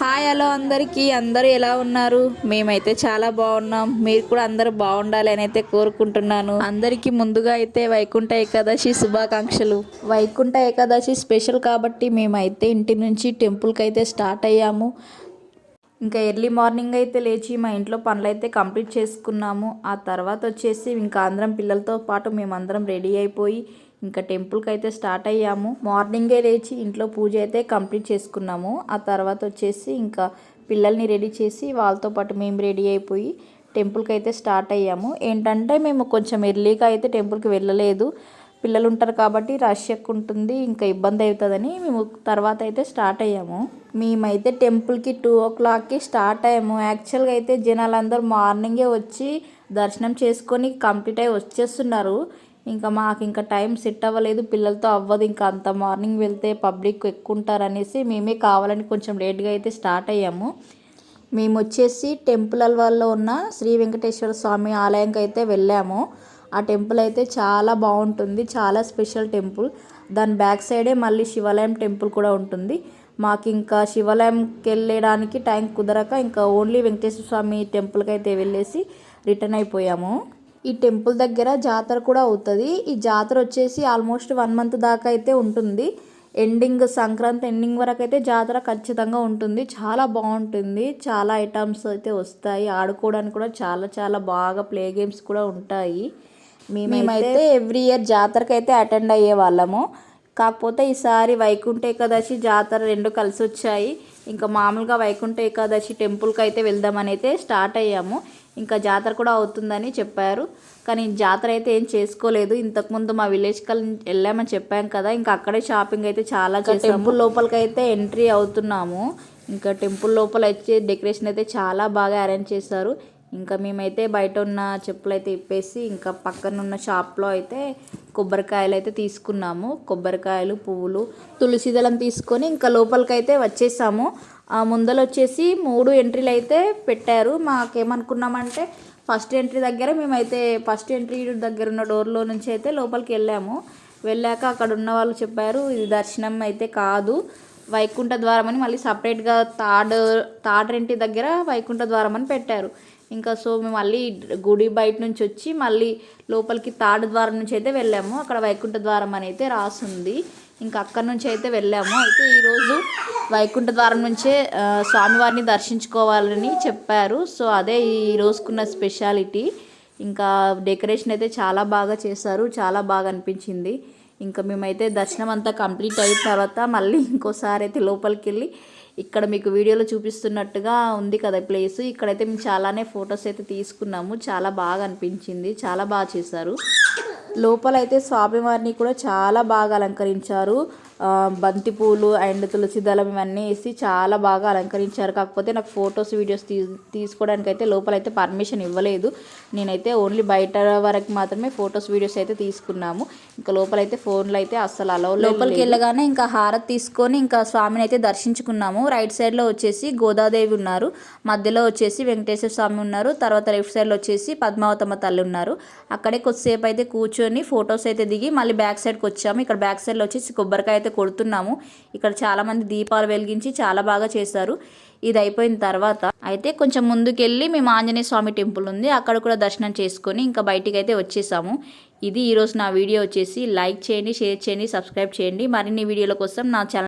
Hi hello అందరికీ. అందరూ ఎలా ఉన్నారు? మేమైతే చాలా బాగున్నాం. మీరు కూడా అందరూ బాగుండాలి అని అయితే కోరుకుంటున్నాను. అందరికీ ముందుగా అయితే వైకుంఠ ఏకాదశి శుభాకాంక్షలు. వైకుంఠ ఏకాదశి స్పెషల్ కాబట్టి మేమైతే ఇంటి నుంచి టెంపుల్కి అయితే స్టార్ట్ అయ్యాము. ఇంకా ఎర్లీ మార్నింగ్ అయితే లేచి మా ఇంట్లో పనులు అయితే కంప్లీట్ చేసుకున్నాము. ఆ తర్వాత వచ్చేసి ఇంకా అందరం పిల్లలతో పాటు మేమందరం రెడీ అయిపోయి ఇంకా టెంపుల్కి అయితే స్టార్ట్ అయ్యాము. మార్నింగే లేచి ఇంట్లో పూజ అయితే కంప్లీట్ చేసుకున్నాము. ఆ తర్వాత వచ్చేసి ఇంకా పిల్లల్ని రెడీ చేసి వాళ్ళతో పాటు మేము రెడీ అయిపోయి టెంపుల్కి అయితే స్టార్ట్ అయ్యాము. ఏంటంటే మేము కొంచెం ఎర్లీగా అయితే టెంపుల్కి వెళ్ళలేదు. పిల్లలు ఉంటారు కాబట్టి రష్ ఎక్కువ ఉంటుంది ఇంకా ఇబ్బంది అవుతుందని మేము తర్వాత అయితే స్టార్ట్ అయ్యాము. మేమైతే టెంపుల్కి టూ ఓ క్లాక్కి స్టార్ట్ అయ్యాము. యాక్చువల్గా అయితే జనాలందరూ మార్నింగే వచ్చి దర్శనం చేసుకొని కంప్లీట్ అయ్యి వచ్చేస్తున్నారు. ఇంకా మాకు ఇంకా టైం సెట్ అవ్వలేదు పిల్లలతో అవ్వదు ఇంకా అంత మార్నింగ్ వెళ్తే పబ్లిక్ ఎక్కువ ఉంటారనేసి మేమే కావాలని కొంచెం లేట్గా అయితే స్టార్ట్ అయ్యాము. మేము వచ్చేసి టెంపుల్ అల్వాల్లో ఉన్న శ్రీ వెంకటేశ్వర స్వామి ఆలయంకి అయితే వెళ్ళాము. ఆ టెంపుల్ అయితే చాలా బాగుంటుంది చాలా స్పెషల్ టెంపుల్. దాని బ్యాక్ సైడే మళ్ళీ శివాలయం టెంపుల్ కూడా ఉంటుంది. మాకు ఇంకా శివాలయంకి వెళ్ళడానికి టైం కుదరక ఇంకా ఓన్లీ వెంకటేశ్వర స్వామి టెంపుల్కి అయితే వెళ్ళేసి రిటర్న్ అయిపోయాము. ఈ టెంపుల్ దగ్గర జాతర కూడా అవుతుంది. ఈ జాతర వచ్చేసి ఆల్మోస్ట్ వన్ మంత్ దాకా అయితే ఉంటుంది. ఎండింగ్ సంక్రాంతి ఎండింగ్ వరకు అయితే జాతర ఖచ్చితంగా ఉంటుంది. చాలా బాగుంటుంది. చాలా ఐటమ్స్ అయితే వస్తాయి. ఆడుకోవడానికి కూడా చాలా చాలా బాగా ప్లే గేమ్స్ కూడా ఉంటాయి. మేమైతే ఎవ్రీ ఇయర్ జాతరకి అయితే అటెండ్ అయ్యే వాళ్ళము. కాకపోతే ఈసారి వైకుంఠ ఏకాదశి జాతర రెండు కలిసి వచ్చాయి. ఇంకా మామూలుగా వైకుంఠ ఏకాదశి టెంపుల్కి అయితే వెళ్దామని అయితే స్టార్ట్ అయ్యాము. ఇంకా జాతర కూడా అవుతుందని చెప్పారు. కానీ జాతర అయితే ఏం చేసుకోలేదు. ఇంతకుముందు మా విలేజ్ కల్ వెళ్ళామని చెప్పాం కదా. ఇంకా అక్కడే షాపింగ్ అయితే చాలా టెంపుల్ లోపలికి అయితే ఎంట్రీ అవుతున్నాము. ఇంకా టెంపుల్ లోపల వచ్చి డెకరేషన్ అయితే చాలా బాగా అరేంజ్ చేశారు. ఇంకా మేమైతే బయట ఉన్న చెప్పులు అయితే ఇప్పేసి ఇంకా పక్కన ఉన్న షాప్లో అయితే కొబ్బరికాయలు అయితే తీసుకున్నాము. కొబ్బరికాయలు పువ్వులు తులసి దళం తీసుకొని ఇంకా లోపలికి అయితే వచ్చేసాము. ఆ ముందల వచ్చేసి మూడు ఎంట్రీలు అయితే పెట్టారు. మాకేమనుకున్నామంటే ఫస్ట్ ఎంట్రీ దగ్గర మేమైతే ఫస్ట్ ఎంట్రీ దగ్గర ఉన్న డోర్లో నుంచి అయితే లోపలికి వెళ్ళాము వెళ్ళాక అక్కడ ఉన్న వాళ్ళు చెప్పారు ఇది దర్శనం అయితే కాదు. వైకుంఠ ద్వారం అని మళ్ళీ సపరేట్గా థర్డ్ థర్డ్ ఎంట్రీ దగ్గర వైకుంఠ ద్వారం అని పెట్టారు. ఇంకా సో మేము మళ్ళీ గుడి బయట నుంచి వచ్చి మళ్ళీ లోపలికి తాడు ద్వారం నుంచి అయితే వెళ్ళాము. అక్కడ వైకుంఠ ద్వారం అని అయితే రాసుంది. ఇంకా అక్కడి నుంచి అయితే వెళ్ళాము. అయితే ఈరోజు వైకుంఠ ద్వారం నుంచే స్వామివారిని దర్శించుకోవాలని చెప్పారు. సో అదే ఈ రోజుకున్న స్పెషాలిటీ. ఇంకా డెకరేషన్ అయితే చాలా బాగా చేశారు. చాలా బాగా అనిపించింది. ఇంకా మేమైతే దర్శనం అంతా కంప్లీట్ అయిన తర్వాత మళ్ళీ ఇంకోసారి అయితే లోపలికి వెళ్ళి ఇక్కడ మీకు వీడియోలో చూపిస్తున్నట్టుగా ఉంది కదా ప్లేస్. ఇక్కడైతే మేము చాలానే ఫొటోస్ అయితే తీసుకున్నాము. చాలా బాగా అనిపించింది. చాలా బాగా చేశారు. లోపలైతే స్వామివారిని కూడా చాలా బాగా అలంకరించారు. బంతిపూలు అండ్ తులసి దళం ఇవన్నీ వేసి చాలా బాగా అలంకరించారు. కాకపోతే నాకు ఫొటోస్ వీడియోస్ తీ తీసుకోవడానికి అయితే లోపలైతే పర్మిషన్ ఇవ్వలేదు. నేనైతే ఓన్లీ బయట వరకు మాత్రమే ఫొటోస్ వీడియోస్ అయితే తీసుకున్నాము. ఇంకా లోపలైతే ఫోన్లో అయితే అస్సలు అలౌ లోపలికి వెళ్ళగానే ఇంకా హారతి తీసుకొని ఇంకా స్వామిని అయితే దర్శించుకున్నాము. రైట్ సైడ్లో వచ్చేసి గోదాదేవి ఉన్నారు. మధ్యలో వచ్చేసి వెంకటేశ్వర స్వామి ఉన్నారు. తర్వాత లెఫ్ట్ సైడ్లో వచ్చేసి పద్మావతమ్మ తల్లి ఉన్నారు. అక్కడే కొద్దిసేపు అయితే కూర్చొని ఫొటోస్ అయితే దిగి మళ్ళీ బ్యాక్ సైడ్కి వచ్చాము. ఇక్కడ బ్యాక్ సైడ్లో వచ్చేసి కొబ్బరికాయ అయితే కొడుతున్నాము. ఇక్కడ చాలా మంది దీపాలు వెలిగించి చాలా బాగా చేశారు. ఇది అయిపోయిన తర్వాత అయితే కొంచెం ముందుకెళ్ళి మేము ఆంజనేయ స్వామి టెంపుల్ ఉంది. అక్కడ కూడా దర్శనం చేసుకొని ఇంకా బయటికి అయితే వచ్చేసాము. ఇది ఈరోజు నా వీడియో వచ్చేసి లైక్ చేయండి షేర్ చేయండి సబ్స్క్రైబ్ చేయండి. మరిన్ని వీడియోల కోసం నా ఛానల్